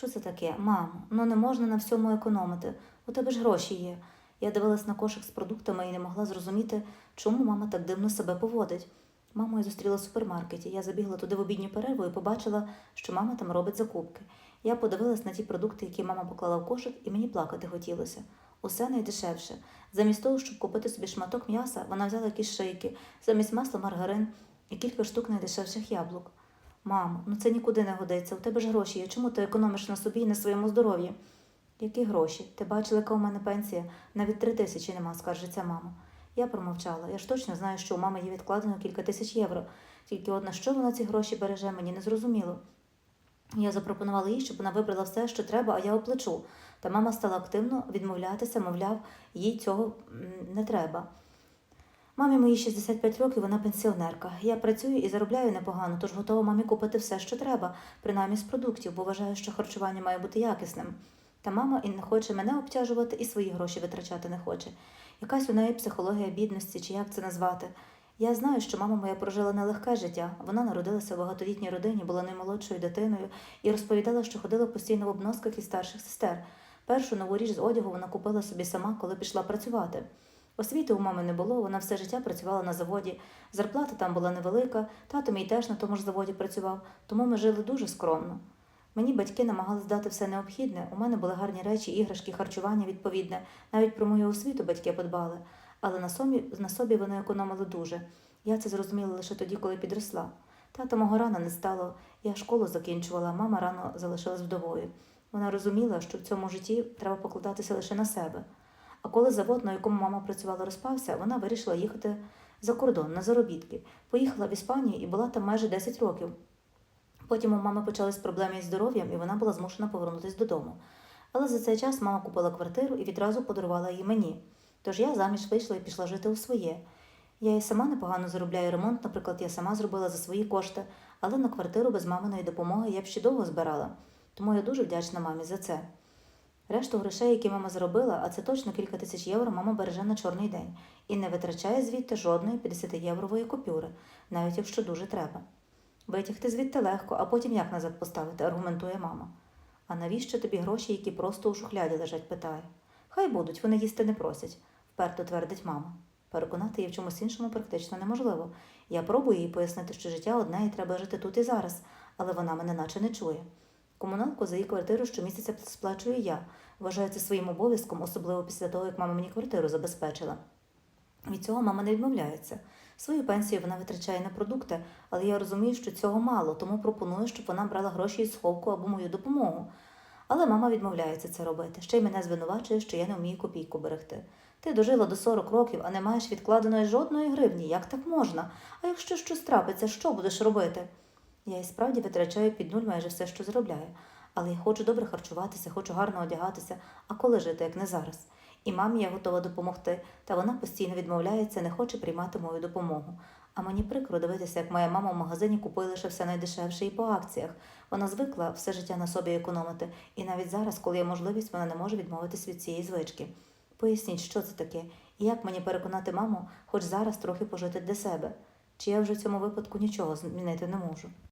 Що це таке? Мамо, ну не можна на всьому економити. У тебе ж гроші є. Я дивилась на кошик з продуктами і не могла зрозуміти, чому мама так дивно себе поводить. Маму я зустріла в супермаркеті. Я забігла туди в обідню перерву і побачила, що мама там робить закупки. Я подивилась на ті продукти, які мама поклала в кошик, і мені плакати хотілося. Усе найдешевше. Замість того, щоб купити собі шматок м'яса, вона взяла якісь шийки, замість масла маргарин і кілька штук найдешевших яблук. Мамо, ну це нікуди не годиться. У тебе ж гроші є. Чому ти економиш на собі і на своєму здоров'ї? Які гроші? Ти бачила, яка у мене пенсія? Навіть три тисячі нема, скаржиться мама. Я промовчала. Я ж точно знаю, що у мами є відкладено кілька тисяч євро. Тільки от що вона ці гроші береже, мені не зрозуміло. Я запропонувала їй, щоб вона вибрала все, що треба, а я оплачу. Та мама стала активно відмовлятися, мовляв, їй цього не треба. Мамі моїй 65 років, вона пенсіонерка. Я працюю і заробляю непогано, тож готова мамі купити все, що треба, принаймні з продуктів, бо вважаю, що харчування має бути якісним. Та мама і не хоче мене обтяжувати, і свої гроші витрачати не хоче. Якась у неї психологія бідності, чи як це назвати. Я знаю, що мама моя прожила нелегке життя. Вона народилася в багатодітній родині, була наймолодшою дитиною і розповідала, що ходила постійно в обносках із старших сестер. Першу нову річ з одягу вона купила собі сама, коли пішла працювати. Освіти у мами не було, вона все життя працювала на заводі. Зарплата там була невелика, тато мій теж на тому ж заводі працював, тому ми жили дуже скромно. Мені батьки намагалися дати все необхідне. У мене були гарні речі, іграшки, харчування відповідне. Навіть про мою освіту батьки подбали. Але на собі, на собі вони економили дуже. Я це зрозуміла лише тоді, коли підросла. Тата мого рано не стало. Я школу закінчувала, мама рано залишилась вдовою. Вона розуміла, що в цьому житті треба покладатися лише на себе. А коли завод, на якому мама працювала, розпався, вона вирішила їхати за кордон на заробітки. Поїхала в Іспанію і була там майже 10 років. Потім у мами почались проблеми із здоров'ям, і вона була змушена повернутися додому. Але за цей час мама купила квартиру і відразу подарувала її мені. Тож я заміж вийшла і пішла жити у своє. Я і сама непогано заробляю ремонт, наприклад, я сама зробила за свої кошти, але на квартиру без маминої допомоги я б ще довго збирала. Тому я дуже вдячна мамі за це. Решту грошей, які мама заробила, а це точно кілька тисяч євро, мама береже на чорний день і не витрачає звідти жодної 50-єврової купюри, навіть якщо дуже треба. Витягти звідти легко, а потім як назад поставити, аргументує мама. А навіщо тобі гроші, які просто у шухляді лежать, питає. Хай будуть, вони їсти не просять, вперто твердить мама. Переконати її в чомусь іншому практично неможливо. Я пробую їй пояснити, що життя одне і треба жити тут і зараз, але вона мене наче не чує. Комуналку за її квартиру щомісяця сплачую я. Вважаю це своїм обов'язком, особливо після того, як мама мені квартиру забезпечила. Від цього мама не відмовляється. Свою пенсію вона витрачає на продукти, але я розумію, що цього мало, тому пропоную, щоб вона брала гроші із сховку або мою допомогу. Але мама відмовляється це робити. Ще й мене звинувачує, що я не вмію копійку берегти. Ти дожила до 40 років, а не маєш відкладеної жодної гривні. Як так можна? А якщо щось трапиться, що будеш робити? Я і справді витрачаю під нуль майже все, що заробляю. Але я хочу добре харчуватися, хочу гарно одягатися, а коли жити, як не зараз. І мамі я готова допомогти, та вона постійно відмовляється, не хоче приймати мою допомогу. А мені прикро дивитися, як моя мама в магазині купує лише все найдешевше і по акціях. Вона звикла все життя на собі економити, і навіть зараз, коли є можливість, вона не може відмовитись від цієї звички. Поясніть, що це таке, і як мені переконати маму, хоч зараз трохи пожити для себе. Чи я вже в цьому випадку нічого змінити не можу?